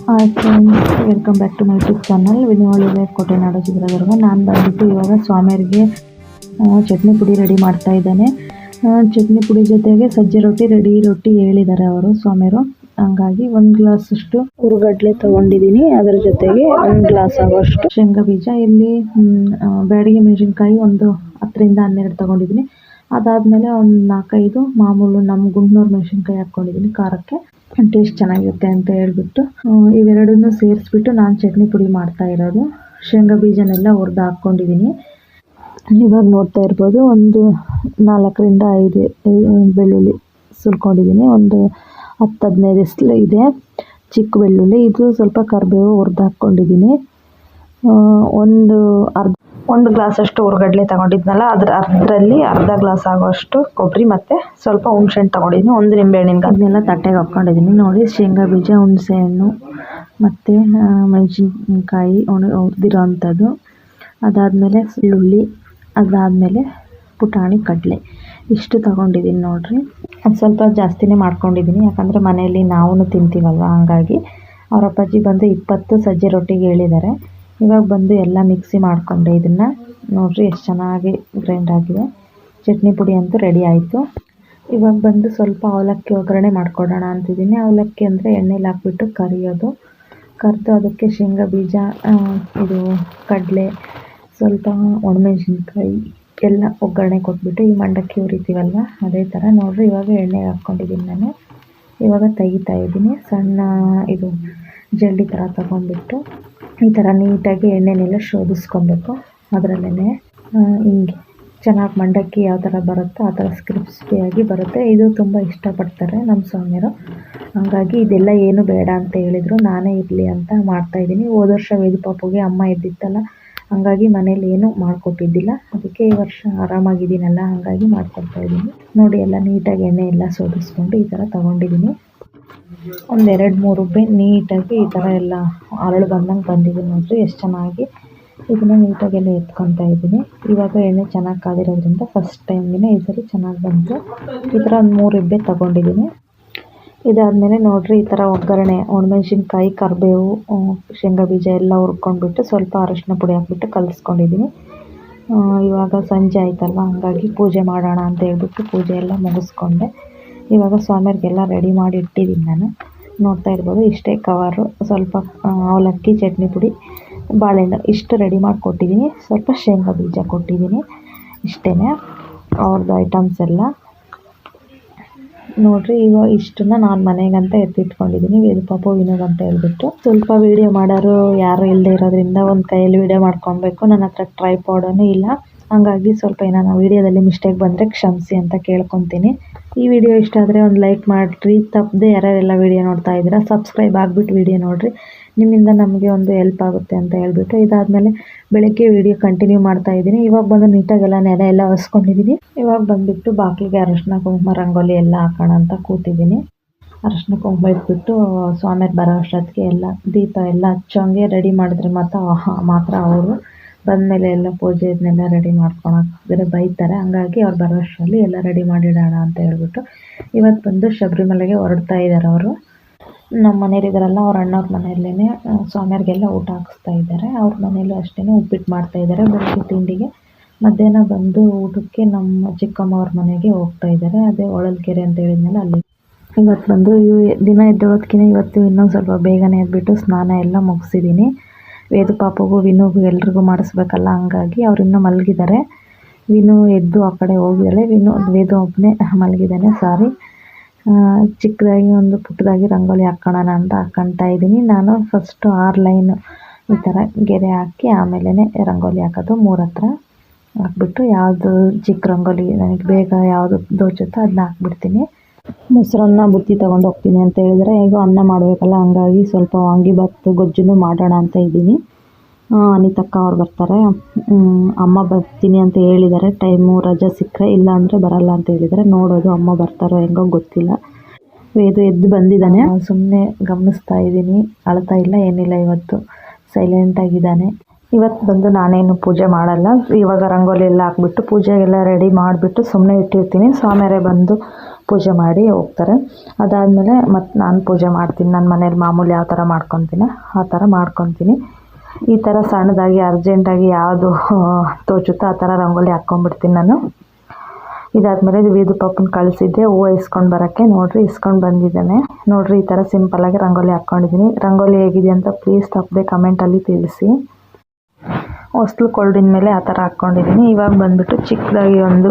Hi friends welcome back to my YouTube channel ವಿನಿವಾಳಿ life ಕೋಟೆನಾಡು ಚಿತ್ರದುರ್ಗ ನಾನು ಬಂದ್ಬಿಟ್ಟು ಇವಾಗ ಸ್ವಾಮಿಯರಿಗೆ ಚಟ್ನಿ ಪುಡಿ ರೆಡಿ ಮಾಡ್ತಾ ಇದ್ದಾನೆ. ಚಟ್ನಿ ಪುಡಿ ಜೊತೆಗೆ ಸಜ್ಜೆ ರೊಟ್ಟಿ, ರೆಡಿ ರೊಟ್ಟಿ ಹೇಳಿದ್ದಾರೆ ಅವರು ಸ್ವಾಮಿಯರು ಹಂಗಾಗಿ ಒಂದು ಗ್ಲಾಸಷ್ಟು ಹುರುಗಡ್ಲೆ ತಗೊಂಡಿದ್ದೀನಿ. ಅದರ ಜೊತೆಗೆ ಒಂದು ಗ್ಲಾಸ್ ಆಗುವಷ್ಟು ಶೇಂಗಾ ಬೀಜ. ಇಲ್ಲಿ ಬ್ಯಾಡಗಿ ಮೆಣಸಿನ್ಕಾಯಿ ಒಂದು ಹತ್ತರಿಂದ ಹನ್ನೆರಡು ತಗೊಂಡಿದ್ದೀನಿ. ಅದಾದಮೇಲೆ ಒಂದು ನಾಲ್ಕೈದು ಮಾಮೂಲು ನಮ್ಮ ಗುಂಡ್ನೂರು ಮೆಣಸಿನ್ಕಾಯಿ ಹಾಕ್ಕೊಂಡಿದ್ದೀನಿ ಖಾರಕ್ಕೆ. ಟೇಸ್ಟ್ ಚೆನ್ನಾಗಿರುತ್ತೆ ಅಂತ ಹೇಳ್ಬಿಟ್ಟು ಇವೆರಡನ್ನು ಸೇರಿಸ್ಬಿಟ್ಟು ನಾನು ಚಟ್ನಿ ಪುಡಿ ಮಾಡ್ತಾ ಇರೋದು. ಶೇಂಗಾ ಬೀಜನೆಲ್ಲ ಹುರಿದು ಹಾಕ್ಕೊಂಡಿದ್ದೀನಿ ಇವಾಗ ನೋಡ್ತಾ ಇರ್ಬೋದು, ಒಂದು ನಾಲ್ಕರಿಂದ ಐದು ಬೆಳ್ಳುಳ್ಳಿ ಸುಲ್ಕೊಂಡಿದ್ದೀನಿ ಒಂದು ಹತ್ತು ಹದಿನೈದು ಎಸ್ಲು ಇದೆ. ಚಿಕ್ಕ ಬೆಳ್ಳುಳ್ಳಿ, ಇದು ಸ್ವಲ್ಪ ಕರಿಬೇವು ಹುರಿದು ಹಾಕ್ಕೊಂಡಿದ್ದೀನಿ ಒಂದು ಅರ್ಧ ಒಂದು ಗ್ಲಾಸಷ್ಟು ಹುರ್ಗಡ್ಲೆ ತಗೊಂಡಿದ್ನಲ್ಲ, ಅದ್ರ ಅದರಲ್ಲಿ ಅರ್ಧ ಗ್ಲಾಸ್ ಆಗೋಷ್ಟು ಕೊಬ್ಬರಿ ಮತ್ತು ಸ್ವಲ್ಪ ಹುಣ್ಸೆಹಣ್ಣು ತಗೊಂಡಿದ್ದೀನಿ ಒಂದು ನಿಂಬೆಹಣ್ಣಿನ ಅದನ್ನೆಲ್ಲ ತಟ್ಟೆಗೆ ಹಾಕ್ಕೊಂಡಿದ್ದೀನಿ. ನೋಡಿ, ಶೇಂಗಾ ಬೀಜ ಹುಣಸೆ ಹಣ್ಣು ಮತ್ತು ಮೆಣಸಿನ್ಕಾಯಿ ಒಣ ಹುರಿದಿರೋ ಅಂಥದ್ದು ಅದಾದಮೇಲೆ ಈರುಳ್ಳಿ ಅದಾದಮೇಲೆ ಪುಟಾಣಿ, ಕಡಲೆ. ಇಷ್ಟು ತಗೊಂಡಿದ್ದೀನಿ ನೋಡಿರಿ. ಅದು ಸ್ವಲ್ಪ ಜಾಸ್ತಿನೇ ಮಾಡ್ಕೊಂಡಿದ್ದೀನಿ. ಯಾಕಂದರೆ ಮನೆಯಲ್ಲಿ ನಾವು ತಿಂತೀವಲ್ವ? ಹಂಗಾಗಿ ಅವರ ಅಪ್ಪಾಜಿ ಬಂದು ಇಪ್ಪತ್ತು ಸಜ್ಜೆ ರೊಟ್ಟಿಗೆ ಹೇಳಿದ್ದಾರೆ. ಇವಾಗ ಬಂದು ಎಲ್ಲ ಮಿಕ್ಸಿ ಮಾಡಿಕೊಂಡೆ ಇದನ್ನು. ನೋಡಿರಿ ಎಷ್ಟು ಚೆನ್ನಾಗಿ ಗ್ರೈಂಡ್ ಆಗಿದೆ. ಚಟ್ನಿ ಪುಡಿ ಅಂತೂ ರೆಡಿ ಆಯಿತು. ಇವಾಗ ಬಂದು ಸ್ವಲ್ಪ ಅವಲಕ್ಕಿ ಒಗ್ಗರಣೆ ಮಾಡ್ಕೊಡೋಣ ಅಂತಿದ್ದೀನಿ. ಅವಲಕ್ಕಿ ಅಂದರೆ ಎಣ್ಣೆಲಿ ಹಾಕ್ಬಿಟ್ಟು ಕರಿಯೋದು. ಕರೆದು ಅದಕ್ಕೆ ಶೇಂಗಾ ಬೀಜ ಇದು ಕಡಲೆ, ಸ್ವಲ್ಪ ಒಣಮೆಣ್ಸಿನ್ಕಾಯಿ ಎಲ್ಲ ಒಗ್ಗರಣೆ ಕೊಟ್ಬಿಟ್ಟು ಈ ಮಂಡಕ್ಕಿ ಹುರಿತೀವಲ್ವ ಅದೇ ಥರ. ನೋಡಿರಿ ಇವಾಗ ಎಣ್ಣೆ ಹಾಕ್ಕೊಂಡಿದ್ದೀನಿ ನಾನು. ಇವಾಗ ತೆಗಿತಾ ಇದ್ದೀನಿ. ಸಣ್ಣ ಇದು ಜಲ್ಡಿ ಥರ ತಗೊಂಡ್ಬಿಟ್ಟು ಈ ಥರ ನೀಟಾಗಿ ಎಣ್ಣೆನೆಲ್ಲ ಶೋಧಿಸ್ಕೊಬೇಕು. ಅದರಲ್ಲೇ ಹಿಂಗೆ ಚೆನ್ನಾಗಿ ಮಂಡಕ್ಕಿ ಯಾವ ಥರ ಬರುತ್ತೋ ಆ ಥರ ಕ್ರಿಸ್ಪಿಯಾಗಿ ಬರುತ್ತೆ. ಇದು ತುಂಬ ಇಷ್ಟಪಡ್ತಾರೆ ನಮ್ಮ ಸ್ವಾಮಿಯರು. ಹಾಗಾಗಿ ಇದೆಲ್ಲ ಏನು ಬೇಡ ಅಂತ ಹೇಳಿದರು. ನಾನೇ ಇರಲಿ ಅಂತ ಮಾಡ್ತಾಯಿದ್ದೀನಿ ಹೋದ ವರ್ಷ ವೇದು ಪಾಪುಗೆ ಅಮ್ಮ ಇದ್ದಿತ್ತಲ್ಲ ಹಂಗಾಗಿ ಮನೇಲಿ ಏನು ಮಾಡ್ಕೊಟ್ಟಿದ್ದಿಲ್ಲ. ಅದಕ್ಕೆ ಈ ವರ್ಷ ಆರಾಮಾಗಿದ್ದೀನಲ್ಲ, ಹಾಗಾಗಿ ಮಾಡ್ಕೊಳ್ತಾ ಇದ್ದೀನಿ. ನೋಡಿ ಎಲ್ಲ ನೀಟಾಗಿ ಎಣ್ಣೆ ಎಲ್ಲ ಸೋದಿಸ್ಕೊಂಡು ಈ ಥರ ತೊಗೊಂಡಿದ್ದೀನಿ. ಒಂದು ಎರಡು ಮೂರು ರೂಪಾಯಿ ನೀಟಾಗಿ ಈ ಥರ ಎಲ್ಲ ಅರಳು ಬಂದಂಗೆ ಬಂದಿದೆ ನೋಡಿರಿ, ಎಷ್ಟು ಚೆನ್ನಾಗಿ. ಇದನ್ನು ನೀಟಾಗೆಲ್ಲ ಎತ್ಕೊತಾ ಇದ್ದೀನಿ. ಇವಾಗ ಎಣ್ಣೆ ಚೆನ್ನಾಗಿ ಕಾದಿರೋದ್ರಿಂದ ಫಸ್ಟ್ ಟೈಮ್ಗೆ ಈ ಸರಿ ಚೆನ್ನಾಗಿ ಬಂತು. ಈ ಥರ ಒಂದು ಮೂರು ಇಬ್ಬೆ ತೊಗೊಂಡಿದ್ದೀನಿ. ಇದಾದಮೇಲೆ ನೋಡಿರಿ, ಈ ಥರ ಒಗ್ಗರಣೆ, ಒಣಮೆಣ್ಸಿನ್ಕಾಯಿ, ಕರಿಬೇವು ಶೇಂಗಾ ಬೀಜ ಎಲ್ಲ ಹುರ್ಕೊಂಡ್ಬಿಟ್ಟು ಸ್ವಲ್ಪ ಅರಶಿನ ಪುಡಿ ಹಾಕ್ಬಿಟ್ಟು ಕಲಿಸ್ಕೊಂಡಿದ್ದೀನಿ. ಇವಾಗ ಸಂಜೆ ಆಯ್ತಲ್ವ, ಹಂಗಾಗಿ ಪೂಜೆ ಮಾಡೋಣ ಅಂತ ಹೇಳ್ಬಿಟ್ಟು ಪೂಜೆ ಎಲ್ಲ ಮುಗಿಸ್ಕೊಂಡೆ. ಇವಾಗ ಸ್ವಾಮಿಯರಿಗೆಲ್ಲ ರೆಡಿ ಮಾಡಿ ಇಟ್ಟಿದ್ದೀನಿ ನಾನು. ನೋಡ್ತಾ ಇರ್ಬೋದು, ಇಷ್ಟೇ ಕವರು ಸ್ವಲ್ಪ ಅವಲಕ್ಕಿ, ಚಟ್ನಿ ಪುಡಿ, ಬಾಳೆಹಣ್ಣು ಇಷ್ಟು ರೆಡಿ ಮಾಡಿ ಕೊಟ್ಟಿದ್ದೀನಿ. ಸ್ವಲ್ಪ ಶೇಂಗಾ ಬೀಜ ಕೊಟ್ಟಿದ್ದೀನಿ ಇಷ್ಟೇ ಅವ್ರದ್ದು ಐಟಮ್ಸ್ ಎಲ್ಲ. ನೋಡಿರಿ ಇವಾಗ ಇಷ್ಟನ್ನ ನಾನು ಮನೆಗಂತ ಎತ್ತಿಟ್ಕೊಂಡಿದ್ದೀನಿ. ಇದು ಪಾಪ ವಿನೋದ್ ಅಂತ ಹೇಳ್ಬಿಟ್ಟು. ಸ್ವಲ್ಪ ವೀಡಿಯೋ ಮಾಡೋರು ಯಾರು ಇಲ್ಲದೆ ಇರೋದ್ರಿಂದ ಒಂದು ಕೈಯಲ್ಲಿ ವೀಡಿಯೋ ಮಾಡ್ಕೊಬೇಕು ನನ್ನ ಹತ್ರ ಟ್ರೈಪಾಡೂ ಇಲ್ಲ. ಹಂಗಾಗಿ ಸ್ವಲ್ಪ ಏನಾನ ವಿಡಿಯೋದಲ್ಲಿ ಮಿಸ್ಟೇಕ್ ಬಂದರೆ ಕ್ಷಮಿಸಿ ಅಂತ ಕೇಳ್ಕೊತೀನಿ. ಈ ವಿಡಿಯೋ ಇಷ್ಟ ಆದರೆ ಒಂದು ಲೈಕ್ ಮಾಡಿರಿ. ತಪ್ಪದೆ ಯಾರ್ಯಾರೆಲ್ಲ ವಿಡಿಯೋ ನೋಡ್ತಾ ಇದ್ದೀರಾ ಸಬ್ಸ್ಕ್ರೈಬ್ ಆಗಿಬಿಟ್ಟು ವೀಡಿಯೋ ನೋಡಿರಿ. ನಿಮ್ಮಿಂದ ನಮಗೆ ಒಂದು ಹೆಲ್ಪ್ ಆಗುತ್ತೆ ಅಂತ ಹೇಳ್ಬಿಟ್ಟು ಇದಾದಮೇಲೆ ಬೆಳಗ್ಗೆ ವಿಡಿಯೋ ಕಂಟಿನ್ಯೂ ಮಾಡ್ತಾ ಇದ್ದೀನಿ. ಇವಾಗ ಬಂದು ನೀಟಾಗೆಲ್ಲ ನೆಲ ಎಲ್ಲ ಒರೆಸ್ಕೊಂಡಿದ್ದೀನಿ ಇವಾಗ ಬಂದುಬಿಟ್ಟು ಬಾಗಿಲಿಗೆ ಅರಶಿನ ಕುಂಕುಮ, ರಂಗೋಲಿ ಎಲ್ಲ ಹಾಕೋಣ ಅಂತ ಕೂತಿದ್ದೀನಿ. ಅರಶಿನ ಕುಂಕುಮ ಇಟ್ಬಿಟ್ಟು ಸ್ವಾಮಿಯರು ಬರೋ ಅಷ್ಟೊತ್ತಿಗೆ ಎಲ್ಲ ದೀಪ ಎಲ್ಲ ಹಚ್ಚೋಂಗೆ ರೆಡಿ ಮಾಡಿದ್ರೆ ಮಾತ್ರ ಮಾತ್ರ ಅವರು. ಬಂದಮೇಲೆ ಎಲ್ಲ ಪೂಜೆ ಇದನ್ನೆಲ್ಲ ರೆಡಿ ಮಾಡ್ಕೊಳಕ್ಕೆ ಬೈತಾರೆ. ಹಂಗಾಗಿ ಅವ್ರು ಬರೋ ಅಷ್ಟರಲ್ಲಿ ಎಲ್ಲ ರೆಡಿ ಮಾಡಿಡೋಣ ಅಂತ ಹೇಳ್ಬಿಟ್ಟು ಇವತ್ತು ಬಂದು ಶಬರಿಮಲೆಗೆ ಹೊರಡ್ತಾ ಇದ್ದಾರೆ ಅವರು. ನಮ್ಮ ಮನೇಲಿದ್ದಾರಲ್ಲ ಅವ್ರ ಅಣ್ಣವ್ರ ಮನೆಯಲ್ಲೇ ಸ್ವಾಮಿಯರಿಗೆಲ್ಲ ಊಟ ಹಾಕಿಸ್ತಾ ಇದ್ದಾರೆ ಅವ್ರ ಮನೇಲೂ ಅಷ್ಟೇ ಉಪ್ಪಿಟ್ಟು ಮಾಡ್ತಾ ಇದ್ದಾರೆ ಬೆಳಗ್ಗೆ ತಿಂಡಿಗೆ ಮಧ್ಯಾಹ್ನ ಬಂದು ಊಟಕ್ಕೆ ನಮ್ಮ ಚಿಕ್ಕಮ್ಮ ಅವ್ರ ಮನೆಗೆ ಹೋಗ್ತಾ ಇದ್ದಾರೆ ಅದೇ ಹೊಳಲ್ಕೆರೆ ಅಂತ ಹೇಳಿದ್ಮೇಲೆ ಅಲ್ಲಿ. ಇವತ್ತು ಬಂದು ದಿನ ಎದ್ದೇಳೋದ್ಕಿಂತ ಇವತ್ತು ಇನ್ನೊಂದು ಸ್ವಲ್ಪ ಬೇಗನೆ ಎದ್ಬಿಟ್ಟು ಸ್ನಾನ ಎಲ್ಲ ಮುಗಿಸಿದ್ದೀನಿ ವೇದು ಪಾಪಗೂ ವಿನುಗೂ ಎಲ್ರಿಗೂ ಮಾಡಿಸ್ಬೇಕಲ್ಲ, ಹಂಗಾಗಿ ಅವ್ರು ಇನ್ನೂ ಮಲಗಿದ್ದಾರೆ. ವಿನು ಎದ್ದು ಆ ಕಡೆ ಹೋಗಿದ್ದಾಳೆ. ವಿನು ವೇದು ಒಬ್ಬನೇ ಮಲಗಿದ್ದಾನೆ. ಸಾರಿ ಚಿಕ್ಕದಾಗಿ ಒಂದು ಪುಟ್ಟದಾಗಿ ರಂಗೋಲಿ ಹಾಕ್ಕೊಳ್ಳೋಣ ಅಂತ ಹಾಕ್ಕೊಳ್ತಾ ಇದ್ದೀನಿ. ನಾನು ಫಸ್ಟು ಆರು ಲೈನು ಈ ಥರ ಗೆರೆ ಹಾಕಿ ಆಮೇಲೆ ರಂಗೋಲಿ ಹಾಕೋದು ಮೂರು ಹತ್ರ ಹಾಕ್ಬಿಟ್ಟು ಯಾವುದು ಚಿಕ್ಕ ರಂಗೋಲಿ, ನನಗೆ ಬೇಗ ಯಾವುದು ದೋಚುತ್ತೋ ಅದನ್ನ ಹಾಕ್ಬಿಡ್ತೀನಿ. ಮೊಸರನ್ನ ಬುತ್ತಿ ತಗೊಂಡು ಹೋಗ್ತೀನಿ ಅಂತ ಹೇಳಿದ್ರೆ, ಹೇಗೋ ಅನ್ನ ಮಾಡಬೇಕಲ್ಲ, ಹಂಗಾಗಿ ಸ್ವಲ್ಪ ವಾಂಗಿಬಾತು ಗೊಜ್ಜುನು ಮಾಡೋಣ ಅಂತ ಇದ್ದೀನಿ. ಅನಿತಕ್ಕ ಅವ್ರು ಬರ್ತಾರೆ. ಅಮ್ಮ ಬರ್ತೀನಿ ಅಂತ ಹೇಳಿದ್ದಾರೆ ಟೈಮು, ರಜೆ ಸಿಕ್ಕರೆ ಇಲ್ಲ ಅಂದರೆ ಬರಲ್ಲ ಅಂತ ಹೇಳಿದರೆ ನೋಡೋದು ಅಮ್ಮ ಬರ್ತಾರೋ ಹೆಂಗೋ ಗೊತ್ತಿಲ್ಲ. ವೇದು ಎದ್ದು ಬಂದಿದ್ದಾನೆ. ಸುಮ್ಮನೆ ಗಮನಿಸ್ತಾ ಇದ್ದೀನಿ. ಅಳ್ತಾ ಇಲ್ಲ, ಏನಿಲ್ಲ ಇವತ್ತು. ಸೈಲೆಂಟಾಗಿದ್ದಾನೆ ಇವತ್ತು ಬಂದು ನಾನೇನು ಪೂಜೆ ಮಾಡಲ್ಲ. ಇವಾಗ ರಂಗೋಲಿ ಎಲ್ಲ ಹಾಕ್ಬಿಟ್ಟು ಪೂಜೆಗೆಲ್ಲ ರೆಡಿ ಮಾಡಿಬಿಟ್ಟು ಸುಮ್ಮನೆ ಇಟ್ಟಿರ್ತೀನಿ. ಸ್ವಾಮಿಯರೇ ಬಂದು ಪೂಜೆ ಮಾಡಿ ಹೋಗ್ತಾರೆ. ಅದಾದಮೇಲೆ ಮತ್ತು ನಾನು ಪೂಜೆ ಮಾಡ್ತೀನಿ. ನನ್ನ ಮನೇಲಿ ಮಾಮೂಲಿ ಯಾವ ಥರ ಮಾಡ್ಕೊತೀನಿ. ಆ ಥರ ಮಾಡ್ಕೊತೀನಿ. ಈ ಥರ ಸಣ್ಣದಾಗಿ ಅರ್ಜೆಂಟಾಗಿ ಯಾವುದು ತೋಚುತ್ತೋ ಆ ಥರ ರಂಗೋಲಿ ಹಾಕ್ಕೊಂಡ್ಬಿಡ್ತೀನಿ ನಾನು. ಇದಾದಮೇಲೆ ವೀದು ಪಾಪನ ಕಳಿಸಿದ್ದೆ. ಹೂವು ಇಸ್ಕೊಂಡು ಬರೋಕ್ಕೆ ನೋಡಿರಿ, ಇಸ್ಕೊಂಡು ಬಂದಿದ್ದಾನೆ. ನೋಡಿರಿ, ಈ ಥರ ಸಿಂಪಲ್ಲಾಗಿ ರಂಗೋಲಿ ಹಾಕ್ಕೊಂಡಿದ್ದೀನಿ. ರಂಗೋಲಿ ಹೇಗಿದೆ ಅಂತ ಪ್ಲೀಸ್ ತಪ್ಪದೆ ಕಮೆಂಟಲ್ಲಿ ತಿಳಿಸಿ. ಹೊಸ್ಲು ಕೊಲ್ಡಿನ ಮೇಲೆ ಆ ಥರ ಹಾಕ್ಕೊಂಡಿದ್ದೀನಿ. ಇವಾಗ ಬಂದುಬಿಟ್ಟು ಚಿಕ್ಕದಾಗಿ ಒಂದು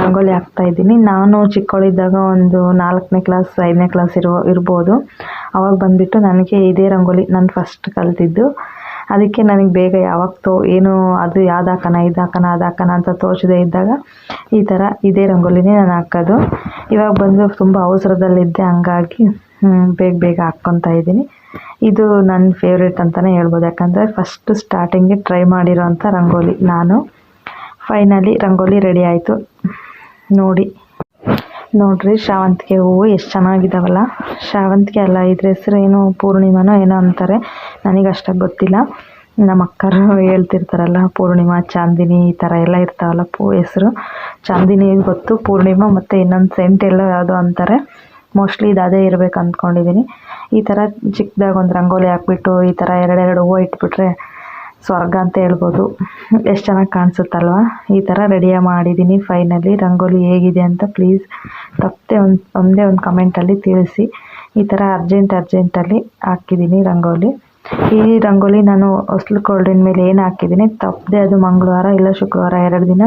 ರಂಗೋಲಿ ಹಾಕ್ತಾ ಇದ್ದೀನಿ. ನಾನು ಚಿಕ್ಕವಳಿದ್ದಾಗ ಒಂದು ನಾಲ್ಕನೇ ಕ್ಲಾಸ್ ಐದನೇ ಕ್ಲಾಸ್ ಇರುವ, ಇರ್ಬೋದು. ಅವಾಗ ಬಂದುಬಿಟ್ಟು ನನಗೆ ಇದೇ ರಂಗೋಲಿ ನಾನು ಫಸ್ಟ್ ಕಲಿತಿದ್ದು. ಅದಕ್ಕೆ ನನಗೆ ಬೇಗ ಯಾವಾಗ ತೋ, ಏನು ಅದು ಯಾವ್ದು ಹಾಕೋಣ, ಇದು ಹಾಕೋಣ, ಅದು ಹಾಕೋಣ ಅಂತ ತೋಚದೇ ಇದ್ದಾಗ ಈ ಥರ ಇದೇ ರಂಗೋಲಿನೇ ನಾನು ಹಾಕೋದು. ಇವಾಗ ಬಂದು ತುಂಬ ಅವಸರದಲ್ಲಿದ್ದೆ, ಹಂಗಾಗಿ ಬೇಗ ಬೇಗ ಹಾಕ್ಕೊತಾ ಇದ್ದೀನಿ. ಇದು ನನ್ನ ಫೇವ್ರೇಟ್ ಅಂತಲೇ ಹೇಳ್ಬೋದು. ಯಾಕಂದರೆ ಫಸ್ಟ್ ಸ್ಟಾರ್ಟಿಂಗ್ಗೆ ಟ್ರೈ ಮಾಡಿರೋಂಥ ರಂಗೋಲಿ. ನಾನು ಫೈನಲಿ ರಂಗೋಲಿ ರೆಡಿ ಆಯಿತು. ನೋಡಿ. ನೋಡ್ರಿ, ಶಾವಂತಿಗೆ ಹೂವು ಎಷ್ಟು ಚೆನ್ನಾಗಿದ್ದಾವಲ್ಲ ಶಾವಂತಿಗೆ ಅಲ್ಲ, ಇದ್ರ ಹೆಸರು ಏನು, ಪೂರ್ಣಿಮಾನೋ ಏನೋ ಅಂತಾರೆ. ನನಗೆ ಅಷ್ಟಾಗಿ ಗೊತ್ತಿಲ್ಲ. ನಮ್ಮ ಅಕ್ಕರು ಹೇಳ್ತಿರ್ತಾರಲ್ಲ, ಪೂರ್ಣಿಮಾ, ಚಾಂದಿನಿ ಈ ಥರ ಎಲ್ಲ ಇರ್ತಾವಲ್ಲ ಪೂ ಹೆಸರು. ಚಾಂದಿನಿ ಗೊತ್ತು, ಪೂರ್ಣಿಮಾ ಮತ್ತು ಇನ್ನೊಂದು ಸೆಂಟ್ ಎಲ್ಲ ಯಾವುದೋ ಅಂತಾರೆ. ಮೋಸ್ಟ್ಲಿ ಇದು ಅದೇ ಇರಬೇಕು ಅಂದ್ಕೊಂಡಿದ್ದೀನಿ ಈ ಥರ ಚಿಕ್ಕದಾಗಿ ಒಂದು ರಂಗೋಲಿ ಹಾಕ್ಬಿಟ್ಟು, ಈ ಥರ ಎರಡೆರಡು ಹೂವು ಇಟ್ಬಿಟ್ರೆ ಸ್ವರ್ಗ ಅಂತ ಹೇಳ್ಬೋದು. ಎಷ್ಟು ಚೆನ್ನಾಗಿ ಕಾಣಿಸುತ್ತಲ್ವ? ಈ ಥರ ರೆಡಿಯಾಗಿ ಮಾಡಿದ್ದೀನಿ ಫೈನಲಿ ರಂಗೋಲಿ ಹೇಗಿದೆ ಅಂತ ಪ್ಲೀಸ್ ತಪ್ಪದೆ ಒಂದು, ಒಂದೇ ಒಂದು ಕಮೆಂಟಲ್ಲಿ ತಿಳಿಸಿ. ಈ ಥರ ಅರ್ಜೆಂಟ್ ಅರ್ಜೆಂಟಲ್ಲಿ ಹಾಕಿದ್ದೀನಿ ರಂಗೋಲಿ. ಈ ರಂಗೋಲಿ ನಾನು ಹೊಸ್ಲು ಕೋಲ್ಡಿನ ಮೇಲೆ ಏನು ಹಾಕಿದ್ದೀನಿ ತಪ್ಪದೆ ಅದು ಮಂಗಳವಾರ ಇಲ್ಲ ಶುಕ್ರವಾರ ಎರಡು ದಿನ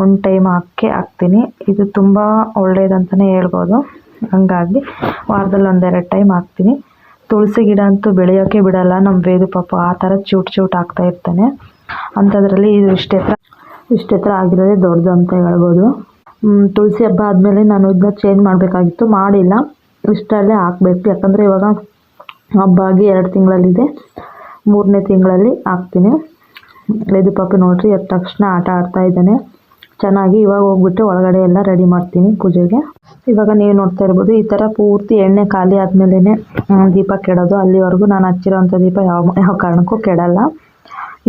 ಒಂದು ಟೈಮ್ ಹಾಕಿ ಹಾಕ್ತೀನಿ. ಇದು ತುಂಬ ಒಳ್ಳೆಯದಂತಲೇ ಹೇಳ್ಬೋದು. ಹಂಗಾಗಿ ವಾರದಲ್ಲಿ ಒಂದೆರಡು ಟೈಮ್ ಹಾಕ್ತೀನಿ. ತುಳಸಿ ಗಿಡ ಅಂತೂ ಬೆಳೆಯೋಕೆ ಬಿಡಲ್ಲ ನಮ್ಮ ವೇದು ಪಾಪ ಆ ಥರ ಚೂಟ್ ಚೂಟ್ ಆಗ್ತಾ ಇರ್ತಾನೆ. ಅಂಥದ್ರಲ್ಲಿ ಇದು ಇಷ್ಟೆತ್ರ ಆಗಿರೋದೇ ದೊಡ್ಡದು ಅಂತ ಹೇಳ್ಬೋದು. ತುಳಸಿ ಹಬ್ಬ ಆದಮೇಲೆ ನಾನು ಇದನ್ನ ಚೇಂಜ್ ಮಾಡಬೇಕಾಗಿತ್ತು. ಮಾಡಿಲ್ಲ. ಇಷ್ಟರಲ್ಲೇ ಹಾಕಬೇಕು. ಯಾಕಂದರೆ ಇವಾಗ ಹಬ್ಬ ಆಗಿ ಎರಡು ತಿಂಗಳಲ್ಲಿದೆ. ಮೂರನೇ ತಿಂಗಳಲ್ಲಿ ಹಾಕ್ತೀನಿ. ವೇದು ಪಾಪ ನೋಡ್ರಿ, ಎದ್ದ ತಕ್ಷಣ ಆಟ ಆಡ್ತಾ ಇದ್ದಾನೆ. ಚೆನ್ನಾಗಿ ಇವಾಗ ಹೋಗ್ಬಿಟ್ಟು ಒಳಗಡೆ ಎಲ್ಲ ರೆಡಿ ಮಾಡ್ತೀನಿ ಪೂಜೆಗೆ. ಇವಾಗ ನೀವು ನೋಡ್ತಾ ಇರ್ಬೋದು, ಈ ಥರ ಪೂರ್ತಿ ಎಣ್ಣೆ ಖಾಲಿ ಆದಮೇಲೆ ದೀಪ ಕೆಡೋದು. ಅಲ್ಲಿವರೆಗೂ ನಾನು ಹಚ್ಚಿರೋಂಥ ದೀಪ ಯಾವ ಯಾವ ಕಾರಣಕ್ಕೂ ಕೆಡಲ್ಲ.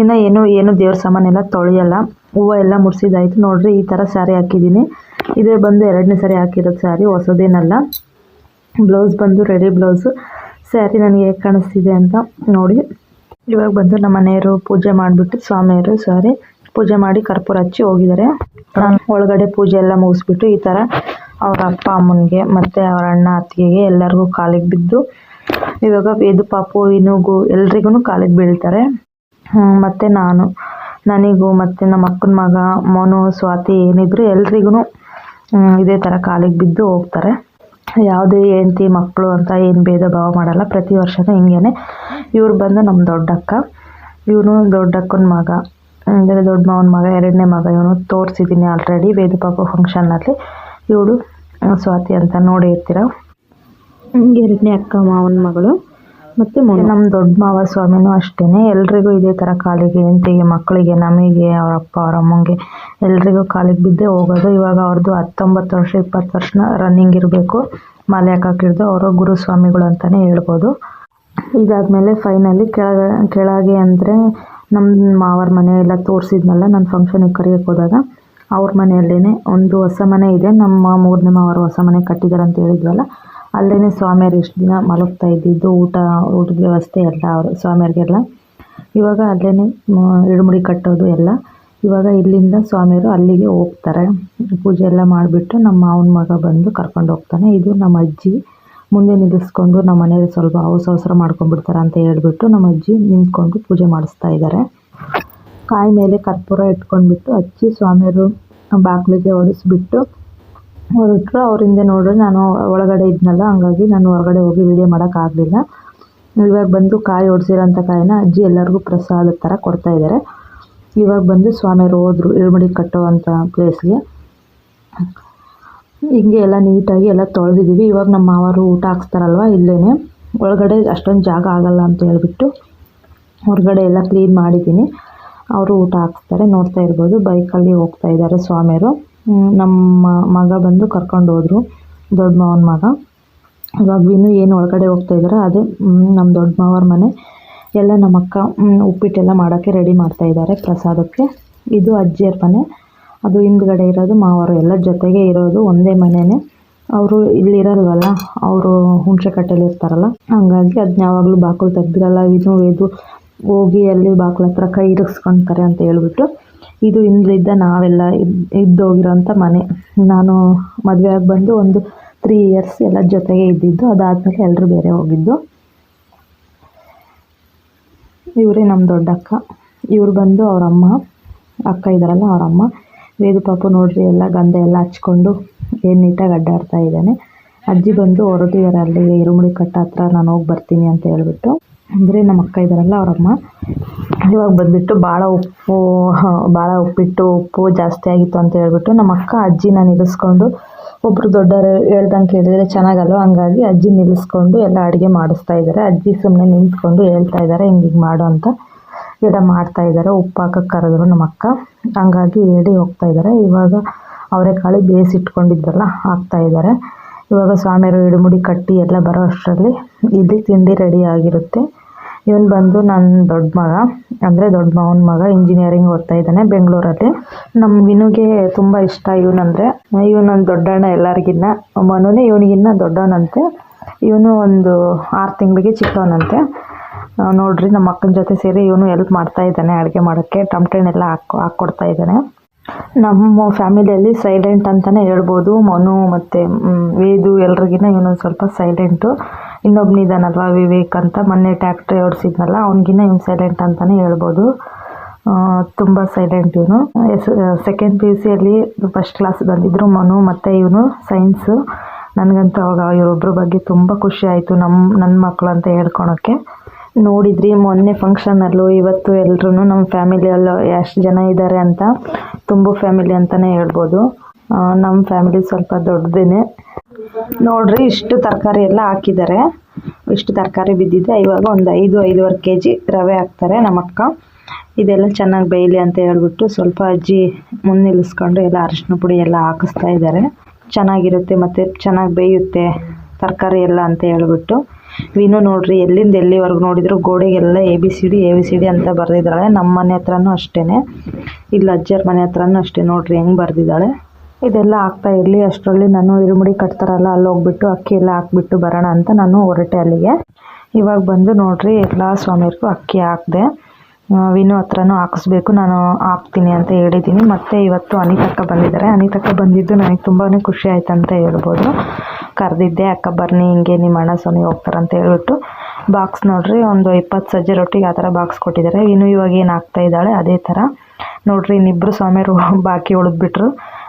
ಇನ್ನು ಏನು ಏನು ದೇವ್ರ ಸಾಮಾನೆಲ್ಲ ತೊಳೆಯಲ್ಲ. ಹೂವು ಎಲ್ಲ ಮುಡಿಸಿದಾಯಿತು ನೋಡಿರಿ, ಈ ಥರ ಸ್ಯಾರಿ ಹಾಕಿದ್ದೀನಿ. ಇದೇ ಬಂದು ಎರಡನೇ ಸಾರಿ ಹಾಕಿರೋದು ಸ್ಯಾರಿ ಹೊಸದೇನಲ್ಲ. ಬ್ಲೌಸ್ ಬಂದು ರೆಡಿ ಬ್ಲೌಸು. ಸ್ಯಾರಿ ನನಗೆ ಹೇಗೆ ಕಾಣಿಸ್ತಿದೆ ಅಂತ ನೋಡಿ. ಇವಾಗ ಬಂದು ನಮ್ಮ ಮನೆಯವರು ಪೂಜೆ ಮಾಡಿಬಿಟ್ಟು ಸ್ವಾಮಿಯವರು ಸಾರಿ ಪೂಜೆ ಮಾಡಿ ಕರ್ಪೂರ ಹಚ್ಚಿ ಹೋಗಿದ್ದಾರೆ. ನಾನು ಒಳಗಡೆ ಪೂಜೆ ಎಲ್ಲ ಮುಗಿಸ್ಬಿಟ್ಟು ಈ ಥರ ಅವ್ರ ಅಪ್ಪ ಅಮ್ಮನಿಗೆ ಮತ್ತು ಅವ್ರ ಅಣ್ಣ ಅತ್ತಿಗೆಗೆ ಎಲ್ಲರಿಗೂ ಕಾಲಿಗೆ ಬಿದ್ದು ಇವಾಗ ವೇದು ಪಾಪು ಇನುಗು ಎಲ್ರಿಗೂ ಕಾಲಿಗೆ ಬೀಳ್ತಾರೆ. ಮತ್ತು ನಾನು ನನಗೂ ಮತ್ತು ನಮ್ಮ ಅಕ್ಕನ ಮಗ ಮೋನು ಸ್ವಾತಿ ಏನಿದ್ರು ಎಲ್ರಿಗೂ ಇದೇ ಥರ ಕಾಲಿಗೆ ಬಿದ್ದು ಹೋಗ್ತಾರೆ. ಯಾವುದೇ ಹೆಂಡತಿ ಮಕ್ಕಳು ಅಂತ ಏನು ಭೇದ ಭಾವ ಮಾಡಲ್ಲ. ಪ್ರತಿ ವರ್ಷನೂ ಹಿಂಗೇನೆ. ಇವ್ರು ಬಂದು ನಮ್ಮ ದೊಡ್ಡಕ್ಕ. ಇವನು ದೊಡ್ಡಕ್ಕನ ಮಗ. ಅಂದರೆ ದೊಡ್ಡ ಮಾವನ ಮಗ ಎರಡನೇ ಮಗ ಇವನು ತೋರಿಸಿದ್ದೀನಿ ಆಲ್ರೆಡಿ ವೇದ ಪಾಪ ಫಂಕ್ಷನ್ನಲ್ಲಿ ಇವಳು ಸ್ವಾತಿ ಅಂತ ನೋಡಿ ಇರ್ತೀರ? ಎರಡನೇ ಅಕ್ಕ ಮಾವನ ಮಗಳು ಮತ್ತು ನಮ್ಮ ದೊಡ್ಡ ಮಾವ ಸ್ವಾಮಿನೂ ಅಷ್ಟೇ ಎಲ್ರಿಗೂ ಇದೇ ಥರ ಕಾಲಿಗೆ ಹೆಂಡತಿಗೆ ಮಕ್ಕಳಿಗೆ ನಮಗೆ ಅವ್ರ ಅಪ್ಪ ಅವ್ರ ಅಮ್ಮಂಗೆ ಎಲ್ರಿಗೂ ಕಾಲಿಗೆ ಬಿದ್ದೇ ಹೋಗೋದು. ಇವಾಗ ಅವ್ರದ್ದು ಹತ್ತೊಂಬತ್ತು ವರ್ಷ ಇಪ್ಪತ್ತು ವರ್ಷ ರನ್ನಿಂಗ್ ಇರಬೇಕು. ಮಾಲೆ ಹಾಕಿಡ್ದು ಅವರು ಗುರುಸ್ವಾಮಿಗಳು ಅಂತಲೇ ಹೇಳ್ಬೋದು. ಇದಾದಮೇಲೆ ಫೈನಲಿ ಕೆಳಗೆ ಕೆಳಗೆ ಅಂದರೆ ನಮ್ಮ ಮಾವರ ಮನೆ ಎಲ್ಲ ತೋರಿಸಿದ್ನಲ್ಲ, ನಾನು ಫಂಕ್ಷನಿಗೆ ಕರೆಯೋಕ್ಕೆ ಹೋದಾಗ, ಅವ್ರ ಮನೆಯಲ್ಲೇ ಒಂದು ಹೊಸ ಮನೆ ಇದೆ. ನಮ್ಮ ಮೂರನೇ ಮಾವರು ಹೊಸ ಮನೆ ಕಟ್ಟಿದ್ದಾರೆ ಅಂತ ಹೇಳಿದ್ವಲ್ಲ ಅಲ್ಲೇ ಸ್ವಾಮಿಯರು ಎಷ್ಟು ದಿನ ಮಲಗ್ತಾ ಇದ್ದಿದ್ದು, ಊಟ, ಊಟದ ವ್ಯವಸ್ಥೆ ಎಲ್ಲ ಅವರು ಸ್ವಾಮಿಯರಿಗೆಲ್ಲ ಇವಾಗ ಅಲ್ಲೇ ಇಳುಮುಡಿ ಕಟ್ಟೋದು ಎಲ್ಲ. ಇವಾಗ ಇಲ್ಲಿಂದ ಸ್ವಾಮಿಯರು ಅಲ್ಲಿಗೆ ಹೋಗ್ತಾರೆ. ಪೂಜೆ ಎಲ್ಲ ಮಾಡಿಬಿಟ್ಟು ನಮ್ಮ ಮಾವನ ಮಗ ಬಂದು ಕರ್ಕೊಂಡು ಹೋಗ್ತಾನೆ. ಇದು ನಮ್ಮ ಅಜ್ಜಿ. ಮುಂದೆ ನಿಲ್ಲಿಸ್ಕೊಂಡು ನಮ್ಮ ಮನೆಯಲ್ಲಿ ಸ್ವಲ್ಪ ಅವಸ ಅವಸರ ಮಾಡ್ಕೊಂಡ್ಬಿಡ್ತಾರೆ ಅಂತ ಹೇಳಿಬಿಟ್ಟು ನಮ್ಮ ಅಜ್ಜಿ ನಿಂತ್ಕೊಂಡು ಪೂಜೆ ಮಾಡಿಸ್ತಾ ಇದ್ದಾರೆ ಕಾಯಿ ಮೇಲೆ ಕರ್ಪೂರ ಇಟ್ಕೊಂಡ್ಬಿಟ್ಟು ಹಚ್ಚಿ ಸ್ವಾಮಿಯರು ಬಾಗಿಲಿಗೆ ಹೊಡಿಸ್ಬಿಟ್ಟು ಹೊರಟ್ರು. ಅವರಿಂದ ನೋಡಿದ್ರೆ ನಾನು ಒಳಗಡೆ ಇದ್ನಲ್ಲ, ಹಂಗಾಗಿ ನಾನು ಹೊರಗಡೆ ಹೋಗಿ ವಿಡಿಯೋ ಮಾಡೋಕ್ಕಾಗಲಿಲ್ಲ ಇವಾಗ ಬಂದು ಕಾಯಿ ಹೊಡ್ಸಿರೋಂಥ ಕಾಯಿನ ಅಜ್ಜಿ ಎಲ್ಲರಿಗೂ ಪ್ರಸಾದದ ಥರ ಕೊಡ್ತಾ ಇದ್ದಾರೆ ಇವಾಗ ಬಂದು ಸ್ವಾಮಿಯರು ಹೋದರು ಇಳುಮಡಿ ಅಂಥ ಪ್ಲೇಸ್ಗೆ ಹಿಂಗೆ ಎಲ್ಲ ನೀಟಾಗಿ ಎಲ್ಲ ತೊಳೆದಿದ್ದೀವಿ. ಇವಾಗ ನಮ್ಮ ಮಾವರು ಊಟ ಹಾಕ್ಸ್ತಾರಲ್ವ ಇಲ್ಲೇ ಒಳಗಡೆ ಅಷ್ಟೊಂದು ಜಾಗ ಆಗಲ್ಲ ಅಂತ ಹೇಳ್ಬಿಟ್ಟು ಹೊರಗಡೆ ಎಲ್ಲ ಕ್ಲೀನ್ ಮಾಡಿದ್ದೀನಿ. ಅವರು ಊಟ ಹಾಕ್ಸ್ತಾರೆ. ನೋಡ್ತಾ ಇರ್ಬೋದು. ಬೈಕಲ್ಲಿ ಹೋಗ್ತಾ ಇದ್ದಾರೆ ಸ್ವಾಮಿಯರು ನಮ್ಮ ಮಗ ಬಂದು ಕರ್ಕೊಂಡು ಹೋದರು. ದೊಡ್ಡ ಮಾವನ ಮಗ. ಇವಾಗ ವಿನು ಏನು ಒಳಗಡೆ ಹೋಗ್ತಾ ಇದ್ದಾರೆ ಅದೇ ನಮ್ಮ ದೊಡ್ಡ ಮಾವರ ಮನೆ. ಎಲ್ಲ ನಮ್ಮ ಅಕ್ಕ ಉಪ್ಪಿಟ್ಟೆಲ್ಲ ಮಾಡೋಕ್ಕೆ ರೆಡಿ ಮಾಡ್ತಾ ಇದ್ದಾರೆ ಪ್ರಸಾದಕ್ಕೆ. ಇದು ಅಜ್ಜಿಯರ ಮನೆ. ಅದು ಹಿಂದ್ಗಡೆ ಇರೋದು ಮಾವರು ಎಲ್ಲ ಜೊತೆಗೆ ಇರೋದು ಒಂದೇ ಮನೆಯೇ ಅವರು ಇಲ್ಲಿರಲ್ವಲ್ಲ ಅವರು ಹುಣಸೆಕಟ್ಟೆಲಿ ಇರ್ತಾರಲ್ಲ, ಹಂಗಾಗಿ ಅದನ್ನ ಯಾವಾಗಲೂ ಬಾಗಿಲು ತೆಗ್ದಿರಲ್ಲ. ಇದು ಇದು ಹೋಗಿ ಅಲ್ಲಿ ಬಾಗಿಲು ಹತ್ರ ಕೈ ಇರಿಸ್ಕೊತಾರೆ ಅಂತ ಹೇಳ್ಬಿಟ್ಟು, ಇದು ಹಿಂದ್ಲಿದ್ದ ನಾವೆಲ್ಲ ಇದ್, ಇದ್ದೋಗಿರೋಂಥ ಮನೆ. ನಾನು ಮದುವೆ ಆಗಿ ಬಂದು ಒಂದು ತ್ರೀ ಇಯರ್ಸ್ ಎಲ್ಲ ಜೊತೆಗೆ ಇದ್ದಿದ್ದು, ಅದಾದಮೇಲೆ ಎಲ್ಲರೂ ಬೇರೆ ಹೋಗಿದ್ದು. ಇವರೇ ನಮ್ಮ ದೊಡ್ಡಕ್ಕ. ಇವ್ರು ಬಂದು ಅವರಮ್ಮ, ಅಕ್ಕ ಇದ್ದಾರಲ್ಲ ಅವರಮ್ಮ. ವೇದು ಪಾಪು ನೋಡ್ರಿ, ಎಲ್ಲ ಗಂಧ ಎಲ್ಲ ಹಚ್ಕೊಂಡು ಏನು ನೀಟಾಗಿ ಅಡ್ಡಾಡ್ತಾ ಇದ್ದಾನೆ. ಅಜ್ಜಿ ಬಂದು ಹೊರಟಿದ್ದಾರೆ ಅಲ್ಲಿ, ಇರುಮುಡಿ ಕಟ್ಟ ಹತ್ರ, ನಾನು ಹೋಗಿ ಬರ್ತೀನಿ ಅಂತ ಹೇಳ್ಬಿಟ್ಟು. ಅಂದರೆ ನಮ್ಮ ಅಕ್ಕ ಇದ್ದಾರಲ್ಲ ಅವರಮ್ಮ, ಇವಾಗ ಬಂದುಬಿಟ್ಟು ಭಾಳ ಉಪ್ಪು ಭಾಳ ಉಪ್ಪಿಟ್ಟು, ಉಪ್ಪು ಜಾಸ್ತಿ ಆಗಿತ್ತು ಅಂತ ಹೇಳ್ಬಿಟ್ಟು ನಮ್ಮ ಅಕ್ಕ ಅಜ್ಜಿನ ನಿಲ್ಲಿಸ್ಕೊಂಡು ಒಬ್ಬರು ದೊಡ್ಡವರು ಹೇಳ್ದಂಗೆ ಕೇಳಿದರೆ ಚೆನ್ನಾಗಲ್ವ? ಹಂಗಾಗಿ ಅಜ್ಜಿ ನಿಲ್ಲಿಸ್ಕೊಂಡು ಎಲ್ಲ ಅಡುಗೆ ಮಾಡಿಸ್ತಾ ಇದ್ದಾರೆ. ಅಜ್ಜಿ ಸುಮ್ಮನೆ ನಿಂತ್ಕೊಂಡು ಹೇಳ್ತಾ ಇದ್ದಾರೆ, ಹಿಂಗೆ ಹಿಂಗೆ ಮಾಡು ಅಂತ. ಎಲ್ಲ ಮಾಡ್ತಾ ಇದ್ದಾರೆ ಉಪ್ಪು ಹಾಕಕ್ಕೆ ಕರೆದ್ರು ನಮ್ಮ ಅಕ್ಕ. ಹಂಗಾಗಿ ಹೇಳಿ ಹೋಗ್ತಾ ಇದ್ದಾರೆ. ಇವಾಗ ಅವರೆಕಾಳು ಬೇಯಿಸಿಟ್ಕೊಂಡಿದ್ರಲ್ಲ ಹಾಕ್ತಾ ಇದ್ದಾರೆ. ಇವಾಗ ಸ್ವಾಮಿಯರು ಇಡುಮುಡಿ ಕಟ್ಟಿ ಎಲ್ಲ ಬರೋ ಅಷ್ಟರಲ್ಲಿ ಇಲ್ಲಿ ತಿಂಡಿ ರೆಡಿ ಆಗಿರುತ್ತೆ. ಇವನು ಬಂದು ನನ್ನ ದೊಡ್ಡ ಮಗ, ಅಂದರೆ ದೊಡ್ಡ ಮಗನ ಮಗ ಇಂಜಿನಿಯರಿಂಗ್ ಓದ್ತಾ ಇದ್ದಾನೆ ಬೆಂಗಳೂರಲ್ಲಿ. ನಮ್ಮ ವಿನುಗೆ ತುಂಬ ಇಷ್ಟ ಇವನಂದರೆ ಇವನು ನನ್ನ ದೊಡ್ಡಣ್ಣ ಎಲ್ಲರಿಗಿನ್ನ, ಮನುನೇ ಇವನಿಗಿನ್ನ ದೊಡ್ಡವನಂತೆ. ಇವನು ಒಂದು ಆರು ತಿಂಗಳಿಗೆ ಚಿಕ್ಕವನಂತೆ. ನೋಡ್ರಿ ನಮ್ಮ ಅಕ್ಕನ ಜೊತೆ ಸೇರಿ ಇವನು ಎಲ್ಪ್ ಮಾಡ್ತಾ ಇದ್ದಾನೆ, ಅಡುಗೆ ಮಾಡೋಕ್ಕೆ. ಟಮಟೆ ಹಣ್ಣೆಲ್ಲ ಹಾಕಿ ಹಾಕ್ಕೊಡ್ತಾ ಇದ್ದಾನೆ. ನಮ್ಮ ಫ್ಯಾಮಿಲಿಯಲ್ಲಿ ಸೈಲೆಂಟ್ ಅಂತಲೇ ಹೇಳ್ಬೋದು. ಮನು ಮತ್ತು ವೇದು ಎಲ್ರಿಗಿನ ಇವನು ಸ್ವಲ್ಪ ಸೈಲೆಂಟು ಇನ್ನೊಬ್ಬನಿದ್ದಾನಲ್ವ ವಿವೇಕ್ ಅಂತ. ಮೊನ್ನೆ ಟ್ಯಾಕ್ಟ್ರಿ ಓಡಿಸಿದ್ನಲ್ಲ, ಅವ್ನಿಗಿನ್ನ ಇವನು ಸೈಲೆಂಟ್ ಅಂತಲೇ ಹೇಳ್ಬೋದು. ತುಂಬ ಸೈಲೆಂಟ್ ಇವನು. ಎಸ್ ಸೆಕೆಂಡ್ ಪಿ ಯು ಸಿಯಲ್ಲಿ ಫಸ್ಟ್ ಕ್ಲಾಸ್ ಬಂದಿದ್ದರು ಮನು ಮತ್ತು ಇವನು ಸೈನ್ಸು ನನಗಂತೂ ಅವಾಗ ಇವರೊಬ್ಬರ ಬಗ್ಗೆ ತುಂಬ ಖುಷಿ ಆಯಿತು. ನಮ್ಮ ನನ್ನ ಮಕ್ಕಳು ಅಂತ ಹೇಳ್ಕೊಳಕ್ಕೆ. ನೋಡಿದ್ರಿ, ಮೊನ್ನೆ ಫಂಕ್ಷನಲ್ಲೂ ಇವತ್ತು ಎಲ್ರೂ ನಮ್ಮ ಫ್ಯಾಮಿಲಿಯಲ್ಲೂ ಎಷ್ಟು ಜನ ಇದ್ದಾರೆ ಅಂತ, ತುಂಬ ಫ್ಯಾಮಿಲಿ ಅಂತಲೇ ಹೇಳ್ಬೋದು. ನಮ್ಮ ಫ್ಯಾಮಿಲಿ ಸ್ವಲ್ಪ ದೊಡ್ಡದೇನೆ. ನೋಡ್ರಿ, ಇಷ್ಟು ತರಕಾರಿ ಎಲ್ಲ ಹಾಕಿದ್ದಾರೆ. ಇಷ್ಟು ತರಕಾರಿ ಬಿದ್ದಿದೆ, ಇವಾಗ ಒಂದು ಐದು, ಐದುವರೆ ಕೆ ಜಿ ರವೆ ಹಾಕ್ತಾರೆ ನಮ್ಮ ಅಕ್ಕ. ಇದೆಲ್ಲ ಚೆನ್ನಾಗಿ ಬೇಯಲಿ ಅಂತ ಹೇಳ್ಬಿಟ್ಟು ಸ್ವಲ್ಪ ಅಜ್ಜಿ ಮುಂದೆ ನಿಲ್ಲಿಸ್ಕೊಂಡು ಎಲ್ಲ ಅರಿಶಿನ ಪುಡಿ ಎಲ್ಲ ಹಾಕಿಸ್ತಾ ಇದ್ದಾರೆ. ಚೆನ್ನಾಗಿರುತ್ತೆ ಮತ್ತು ಚೆನ್ನಾಗಿ ಬೇಯುತ್ತೆ ತರಕಾರಿ ಎಲ್ಲ ಅಂತ ಹೇಳ್ಬಿಟ್ಟು. ವಿನು ನೋಡ್ರಿ, ಎಲ್ಲಿಂದ ಎಲ್ಲಿವರೆಗೂ ನೋಡಿದ್ರು ಗೋಡೆಗೆಲ್ಲ A B C D A B C D ಅಂತ ಬರೆದಿದ್ದಾಳೆ. ನಮ್ಮ ಮನೆ ಹತ್ರನೂ ಅಷ್ಟೇ ಇಲ್ಲಿ ಅಜ್ಜರ ಮನೆ ಹತ್ರನೂ ಅಷ್ಟೇ ನೋಡ್ರಿ, ಹೆಂಗೆ ಬರೆದಿದ್ದಾಳೆ. ಇದೆಲ್ಲ ಆಗ್ತಾ ಇರಲಿ, ಅಷ್ಟರಲ್ಲಿ ನಾನು ಇರುಮುಡಿ ಕಟ್ತಾರಲ್ಲ ಅಲ್ಲಿ ಹೋಗ್ಬಿಟ್ಟು ಅಕ್ಕಿ ಎಲ್ಲ ಹಾಕ್ಬಿಟ್ಟು ಬರೋಣ ಅಂತ ನಾನು ಹೊರಟೆ ಅಲ್ಲಿಗೆ. ಇವಾಗ ಬಂದು ನೋಡ್ರಿ, ಎಲ್ಲ ಸ್ವಾಮಿಯರ್ಗೂ ಅಕ್ಕಿ ಹಾಕಿದೆ. ವಿನು ಹತ್ರನೂ ಹಾಕಿಸ್ಬೇಕು. ನಾನು ಹಾಕ್ತೀನಿ ಅಂತ ಹೇಳಿದ್ದೀನಿ. ಮತ್ತು ಇವತ್ತು ಅನಿತಕ್ಕ ಬಂದಿದ್ದಾರೆ. ಅನಿತಕ್ಕ ಬಂದಿದ್ದು ನನಗೆ ತುಂಬಾ ಖುಷಿ ಆಯ್ತು ಅಂತ ಹೇಳ್ಬೋದು. ಕರೆದಿದ್ದೆ, ಅಕ್ಕ ಬರ್ನಿ, ಹಿಂಗೆ ನಿಮ್ಮ ಅಣ್ಣ ಸ್ವಾಮಿ ಹೋಗ್ತಾರಂತ ಹೇಳ್ಬಿಟ್ಟು ಬಾಕ್ಸ್ ನೋಡ್ರಿ, ಒಂದು ಇಪ್ಪತ್ತು ಸಜ್ಜೆ ರೊಟ್ಟಿಗೆ ಆ ಥರ ಬಾಕ್ಸ್ ಕೊಟ್ಟಿದ್ದಾರೆ. ಇನ್ನು ಇವಾಗ ಏನು ಆಗ್ತಾ ಇದ್ದಾಳೆ? ಅದೇ ಥರ. ನೋಡ್ರಿ ಇನ್ನಿಬ್ಬರು ಸ್ವಾಮಿಯರು ಬಾಕಿ ಉಳಿದ್ಬಿಟ್ರು.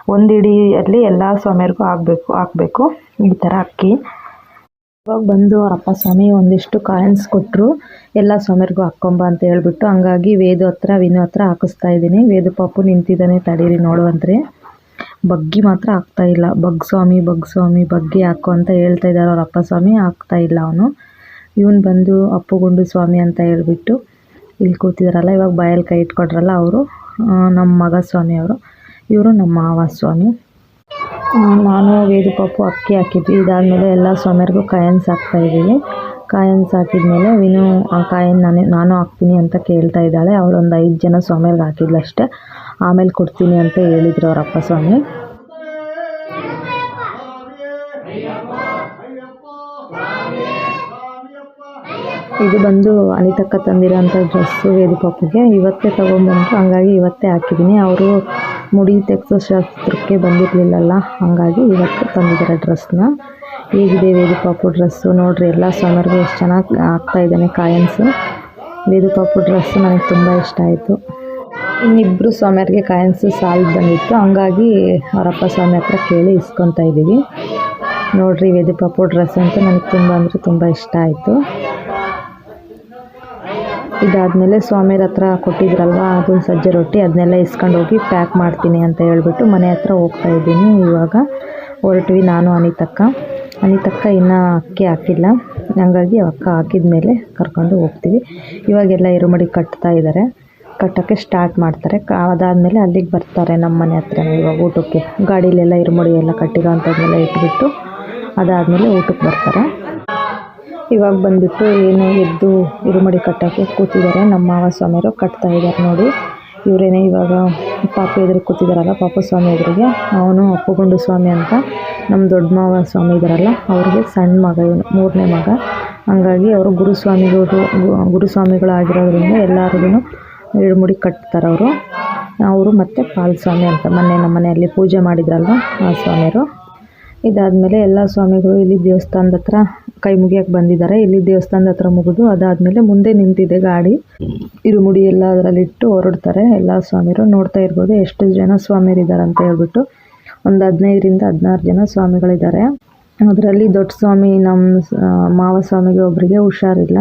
ಒಂದು ಇಡಿಯಲ್ಲಿ ಎಲ್ಲ ಸ್ವಾಮಿಯರಿಗೂ ಆಗಬೇಕು ಹಾಕಬೇಕು. ಈ ಥರ ಅಕ್ಕಿ. ಇವಾಗ ಬಂದು ಅಪ್ಪ ಸ್ವಾಮಿ ಒಂದಿಷ್ಟು ಕಾಯಿನ್ಸ್ ಕೊಟ್ಟರು ಎಲ್ಲ ಸ್ವಾಮಿಗೂ ಹಾಕ್ಕೊಂಬ ಅಂತ ಹೇಳ್ಬಿಟ್ಟು ಹಂಗಾಗಿ ವೇದು ಹತ್ರ, ವಿನು ಹತ್ರ ಹಾಕಿಸ್ತಾ ಇದ್ದೀನಿ. ವೇದು ಪಾಪು ನಿಂತಿದ್ದಾನೆ ತಡೀರಿ ನೋಡುವಂತ್ರಿ. ಬಗ್ಗಿ ಮಾತ್ರ ಆಗ್ತಾ ಇಲ್ಲ. ಬಗ್ ಸ್ವಾಮಿ ಬಗ್ ಸ್ವಾಮಿ, ಬಗ್ಗಿ ಹಾಕು ಅಂತ ಹೇಳ್ತಾ ಇದ್ದಾರೆ ಅವ್ರ ಅಪ್ಪ ಸ್ವಾಮಿ. ಆಗ್ತಾ ಇಲ್ಲ ಅವನು. ಇವನು ಬಂದು ಅಪ್ಪುಗುಂಡು ಸ್ವಾಮಿ ಅಂತ ಹೇಳ್ಬಿಟ್ಟು ಇಲ್ಲಿ ಕೂತಿದಾರಲ್ಲ, ಇವಾಗ ಬಯಲ್ ಕೈ ಇಟ್ಕೊಟ್ರಲ್ಲ ಅವರು. ನಮ್ಮ ಮಗ ಸ್ವಾಮಿ ಅವರು ಇವರು ನಮ್ಮ ಮಾವ ಸ್ವಾಮಿ. ನಾನು ವೇದು ಪಾಪು ಅಕ್ಕಿ ಹಾಕಿದ್ವಿ. ಇದಾದಮೇಲೆ ಎಲ್ಲ ಸ್ವಾಮಿಯರಿಗೂ ಕಾಯನ್ಸ್ ಹಾಕ್ತಾ ಇದ್ದೀವಿ. ಕಾಯನ್ಸ್ ಹಾಕಿದ್ಮೇಲೆ ವಿನು ಆ ಕಾಯನ್ ನಾನೇ, ನಾನು ಹಾಕ್ತೀನಿ ಅಂತ ಕೇಳ್ತಾ ಇದ್ದಾಳೆ. ಅವಳು ಒಂದು ಐದು ಜನ ಸ್ವಾಮಿಯರ್ಗೆ ಹಾಕಿದ್ಲು ಅಷ್ಟೇ. ಆಮೇಲೆ ಕೊಡ್ತೀನಿ ಅಂತ ಹೇಳಿದ್ರು ಅವ್ರ ಅಪ್ಪ ಸ್ವಾಮಿ. ಇದು ಬಂದು ಅನಿತಕ್ಕ ತಂದಿರೋಂಥ ಡ್ರೆಸ್ಸು ವೇದು ಇವತ್ತೇ ತೊಗೊಂಬಂದ್ರು ಹಂಗಾಗಿ ಇವತ್ತೇ ಹಾಕಿದ್ದೀನಿ. ಅವರು ಮುಡಿ ತೆಗೆಸೋ ಶಾಸ್ತ್ರಕ್ಕೆ ಬಂದಿರಲಿಲ್ಲಲ್ಲ, ಹಾಗಾಗಿ ಇವತ್ತು ತಂದಿದ್ದಾರೆ ಡ್ರೆಸ್ನ. ಹೇಗಿದೆ ವೇದು ಪಾಪು ಡ್ರೆಸ್ಸು? ನೋಡಿರಿ, ಎಲ್ಲ ಸ್ವಾಮಿಯರ್ಗೂ ಎಷ್ಟು ಚೆನ್ನಾಗಿ ಆಗ್ತಾ ಇದ್ದಾನೆ ಕಾಯನ್ಸು. ವೇದು ಪಾಪು ಡ್ರೆಸ್ಸು ನನಗೆ ತುಂಬ ಇಷ್ಟ ಆಯಿತು. ಇನ್ನಿಬ್ಬರು ಸ್ವಾಮಿಯರಿಗೆ ಕಾಯನ್ಸು ಸಾಲು ಬಂದಿತ್ತು. ಹಂಗಾಗಿ ಅವರಪ್ಪ ಸ್ವಾಮಿ ಹತ್ರ ಕೇಳಿ ಇಸ್ಕೊತಾ ಇದ್ದೀವಿ. ನೋಡಿರಿ ವೇದು ಪಾಪು ಡ್ರೆಸ್ ಅಂತೂ ನನಗೆ ತುಂಬ ಅಂದರೆ ತುಂಬ ಇಷ್ಟ ಆಯಿತು. ಇದಾದಮೇಲೆ ಸ್ವಾಮಿಯರ ಹತ್ರ ಕೊಟ್ಟಿದ್ರಲ್ವ ಅದು ಸಜ್ಜೆ ರೊಟ್ಟಿ ಅದನ್ನೆಲ್ಲ ಇಸ್ಕೊಂಡು ಹೋಗಿ ಪ್ಯಾಕ್ ಮಾಡ್ತೀನಿ ಅಂತ ಹೇಳ್ಬಿಟ್ಟು ಮನೆ ಹತ್ರ ಹೋಗ್ತಾ ಇದ್ದೀನಿ. ಇವಾಗ ಹೊರಟ್ವಿ ನಾನು, ಅನಿತಕ್ಕ. ಅನಿತಕ್ಕ ಇನ್ನೂ ಅಕ್ಕಿ ಹಾಕಿಲ್ಲ. ಹಂಗಾಗಿ ಅಕ್ಕ ಹಾಕಿದ ಮೇಲೆ ಕರ್ಕೊಂಡು ಹೋಗ್ತೀವಿ. ಇವಾಗೆಲ್ಲ ಇರುಮಡಿ ಕಟ್ತಾ ಇದ್ದಾರೆ ಕಟ್ಟೋಕ್ಕೆ ಸ್ಟಾರ್ಟ್ ಮಾಡ್ತಾರೆ. ಅದಾದಮೇಲೆ ಅಲ್ಲಿಗೆ ಬರ್ತಾರೆ ನಮ್ಮ ಮನೆ ಹತ್ರ ಇವಾಗ ಊಟಕ್ಕೆ. ಗಾಡಿಲೆಲ್ಲ ಇರುಮಡಿ ಎಲ್ಲ ಕಟ್ಟಿರೋ ಅಂಥದ್ದನ್ನೆಲ್ಲ ಇಟ್ಬಿಟ್ಟು ಅದಾದಮೇಲೆ ಊಟಕ್ಕೆ ಬರ್ತಾರೆ. ಇವಾಗ ಬಂದ್ಬಿಟ್ಟು ಏನು ಎದ್ದು ಇರುಮಡಿ ಕಟ್ಟೋಕ್ಕೆ ಕೂತಿದ್ದಾರೆ. ನಮ್ಮ ಮಾವ ಸ್ವಾಮಿಯವರು ಕಟ್ತಾ ಇದ್ದಾರೆ ನೋಡಿ. ಇವರೇನೆ ಇವಾಗ ಪಾಪ ಎದುರಿಗೆ ಕೂತಿದ್ದಾರಲ್ಲ, ಪಾಪ ಸ್ವಾಮಿ ಎದುರಿಗೆ. ಅವನು ಅಪ್ಪುಗುಂಡು ಸ್ವಾಮಿ ಅಂತ. ನಮ್ಮ ದೊಡ್ಡ ಮಾವ ಸ್ವಾಮಿ ಇದ್ದಾರಲ್ಲ, ಅವ್ರಿಗೆ ಸಣ್ಣ ಮಗ ಇವನು, ಮೂರನೇ ಮಗ. ಹಂಗಾಗಿ ಅವರು ಗುರುಸ್ವಾಮಿಗಳು ಗುರುಸ್ವಾಮಿಗಳಾಗಿರೋದ್ರಿಂದ ಎಲ್ಲರಿಗೂ ಇಳುಮುಡಿ ಕಟ್ತಾರೆ ಅವರು. ಅವರು ಮತ್ತು ಪಾಲ್ ಸ್ವಾಮಿ ಅಂತ ಮೊನ್ನೆ ನಮ್ಮ ಮನೆಯಲ್ಲಿ ಪೂಜೆ ಮಾಡಿದ್ರಲ್ವ ಆ ಸ್ವಾಮಿಯರು ಇದಾದಮೇಲೆ ಎಲ್ಲ ಸ್ವಾಮಿಗಳು ಇಲ್ಲಿ ದೇವಸ್ಥಾನದ ಹತ್ರ ಕೈ ಮುಗಿಯಕ್ಕೆ ಬಂದಿದ್ದಾರೆ. ಇಲ್ಲಿ ದೇವಸ್ಥಾನದ ಹತ್ರ ಮುಗಿದು ಅದಾದಮೇಲೆ ಮುಂದೆ ನಿಂತಿದೆ ಗಾಡಿ. ಇರುಮುಡಿ ಎಲ್ಲ ಅದರಲ್ಲಿಟ್ಟು ಹೊರಡ್ತಾರೆ. ಎಲ್ಲ ಸ್ವಾಮಿರು ನೋಡ್ತಾ ಇರ್ಬೋದು ಎಷ್ಟು ಜನ ಸ್ವಾಮಿಯರಿದ್ದಾರೆ ಅಂತ ಹೇಳ್ಬಿಟ್ಟು. ಒಂದು ಹದಿನೈದರಿಂದ ಹದಿನಾರು ಜನ ಸ್ವಾಮಿಗಳಿದ್ದಾರೆ. ಅದರಲ್ಲಿ ದೊಡ್ಡ ಸ್ವಾಮಿ, ನಮ್ಮ ಮಾವ ಸ್ವಾಮಿಗೆ ಒಬ್ಬರಿಗೆ ಹುಷಾರಿಲ್ಲ.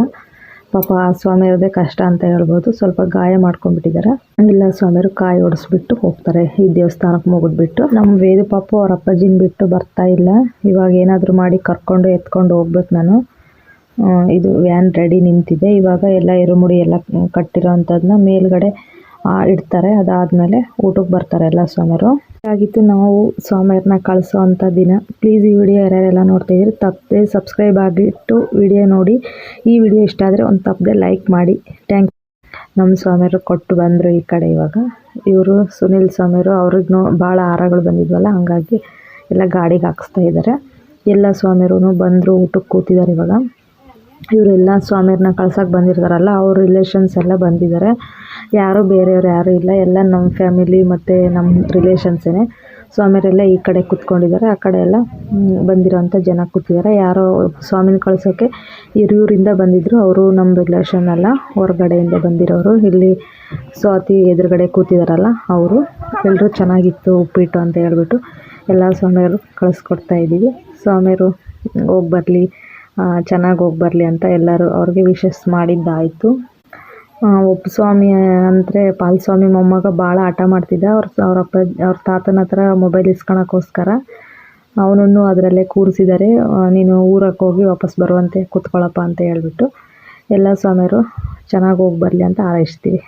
ಪಾಪ ಆ ಸ್ವಾಮಿ ಇರೋದೇ ಕಷ್ಟ ಅಂತ ಹೇಳ್ಬೋದು. ಸ್ವಲ್ಪ ಗಾಯ ಮಾಡ್ಕೊಂಡ್ಬಿಟ್ಟಿದ್ದಾರೆ ಇಲ್ಲ ಸ್ವಾಮಿಯವರು ಕಾಯಿ ಓಡಿಸ್ಬಿಟ್ಟು ಹೋಗ್ತಾರೆ. ಈ ದೇವಸ್ಥಾನಕ್ಕೆ ಮುಗಿದ್ಬಿಟ್ಟು. ನಮ್ಮ ವೇದು ಪಾಪು ಅವ್ರ ಅಪ್ಪಾಜಿನ ಬಿಟ್ಟು ಬರ್ತಾ ಇಲ್ಲ. ಇವಾಗ ಏನಾದರೂ ಮಾಡಿ ಕರ್ಕೊಂಡು ಎತ್ಕೊಂಡು ಹೋಗ್ಬೇಕು ನಾನು. ಇದು ವ್ಯಾನ್ ರೆಡಿ ನಿಂತಿದೆ. ಇವಾಗ ಎಲ್ಲ ಇರುಮುಡಿ ಎಲ್ಲ ಕಟ್ಟಿರೋ ಅಂಥದ್ದನ್ನ ಮೇಲ್ಗಡೆ ಇಡ್ತಾರೆ. ಅದಾದಮೇಲೆ ಊಟಕ್ಕೆ ಬರ್ತಾರೆ ಎಲ್ಲ ಸ್ವಾಮಿಯರು ಆಗಿತ್ತು ನಾವು ಸ್ವಾಮಿಯರನ್ನ ಕಳಿಸೋ ಅಂಥ ದಿನ. ಪ್ಲೀಸ್ ಈ ವಿಡಿಯೋ ಯಾರ್ಯಾರೆಲ್ಲ ನೋಡ್ತಾ ಇದ್ದೀರಿ, ತಪ್ಪದೆ ಸಬ್ಸ್ಕ್ರೈಬ್ ಆಗಿಟ್ಟು ವಿಡಿಯೋ ನೋಡಿ. ಈ ವಿಡಿಯೋ ಇಷ್ಟ ಆದರೆ ಒಂದು ತಪ್ಪದೆ ಲೈಕ್ ಮಾಡಿ. ಥ್ಯಾಂಕ್ ನಮ್ಮ ಸ್ವಾಮಿಯರು ಕೊಟ್ಟು ಬಂದರು ಈ ಕಡೆ ಇವಾಗ. ಇವರು ಸುನಿಲ್ ಸ್ವಾಮಿಯರು ಅವ್ರಿಗೂ ಭಾಳ ಹಾರಗಳು ಬಂದಿದ್ವಲ್ಲ, ಹಾಗಾಗಿ ಎಲ್ಲ ಗಾಡಿಗೆ ಹಾಕಿಸ್ತಾ ಇದ್ದಾರೆ ಎಲ್ಲ ಸ್ವಾಮಿಯರು ಬಂದರು ಊಟಕ್ಕೆ ಕೂತಿದ್ದಾರೆ ಇವಾಗ. ಇವರೆಲ್ಲ ಸ್ವಾಮಿಯರನ್ನ ಕಳ್ಸಕ್ಕೆ ಬಂದಿರ್ತಾರಲ್ಲ, ಅವ್ರ ರಿಲೇಷನ್ಸ್ ಎಲ್ಲ ಬಂದಿದ್ದಾರೆ ಯಾರೂ ಬೇರೆಯವ್ರು ಯಾರೂ ಇಲ್ಲ, ಎಲ್ಲ ನಮ್ಮ ಫ್ಯಾಮಿಲಿ ಮತ್ತು ನಮ್ಮ ರಿಲೇಷನ್ಸೇ ಸ್ವಾಮಿಯರೆಲ್ಲ ಈ ಕಡೆ ಕೂತ್ಕೊಂಡಿದ್ದಾರೆ, ಆ ಕಡೆ ಎಲ್ಲ ಬಂದಿರೋಂಥ ಜನ ಕೂತಿದ್ದಾರೆ. ಯಾರೋ ಸ್ವಾಮಿನ ಕಳ್ಸೋಕ್ಕೆ ಹಿರಿಯೂರಿಂದ ಬಂದಿದ್ದರು ಅವರು ನಮ್ಮ ರಿಲೇಷನ್ ಅಲ್ಲ ಹೊರಗಡೆಯಿಂದ ಬಂದಿರೋರು. ಇಲ್ಲಿ ಸ್ವಾತಿ ಎದುರುಗಡೆ ಕೂತಿದ್ದಾರಲ್ಲ ಅವರು. ಎಲ್ಲರೂ ಚೆನ್ನಾಗಿತ್ತು ಉಪ್ಪಿಟ್ಟು ಅಂತ ಹೇಳ್ಬಿಟ್ಟು ಎಲ್ಲ ಸ್ವಾಮಿಯರು ಕಳಿಸ್ಕೊಡ್ತಾ ಇದ್ದೀವಿ. ಸ್ವಾಮಿಯರು ಹೋಗಿ ಬರಲಿ ಚೆನ್ನಾಗಿ ಹೋಗಿ ಬರಲಿ ಅಂತ ಎಲ್ಲರೂ ಅವ್ರಿಗೆ ವಿಶಸ್ ಮಾಡಿದ್ದಾಯಿತು. ಒಬ್ಬ ಸ್ವಾಮಿ ಅಂದರೆ ಪಾಲ್ಸ್ವಾಮಿ ಮೊಮ್ಮಗ ಭಾಳ ಹಠ ಮಾಡ್ತಿದ್ದ. ಅವ್ರ ಅವ್ರ ಅಪ್ಪ, ಅವ್ರ ತಾತನ ಹತ್ರ ಮೊಬೈಲ್ ಇಸ್ಕೊಳಕ್ಕೋಸ್ಕರ ಅವನನ್ನು ಅದರಲ್ಲೇ ಕೂರಿಸಿದ್ದಾರೆ ನೀನು ಊರಕ್ಕೆ ಹೋಗಿ ವಾಪಸ್ ಬರುವಂತೆ ಕೂತ್ಕೊಳ್ಳಪ್ಪ ಅಂತ ಹೇಳ್ಬಿಟ್ಟು ಎಲ್ಲ ಸ್ವಾಮಿಯರು ಚೆನ್ನಾಗಿ ಹೋಗಿ ಬರಲಿ ಅಂತ ಹಾರೈಸ್ತೀವಿ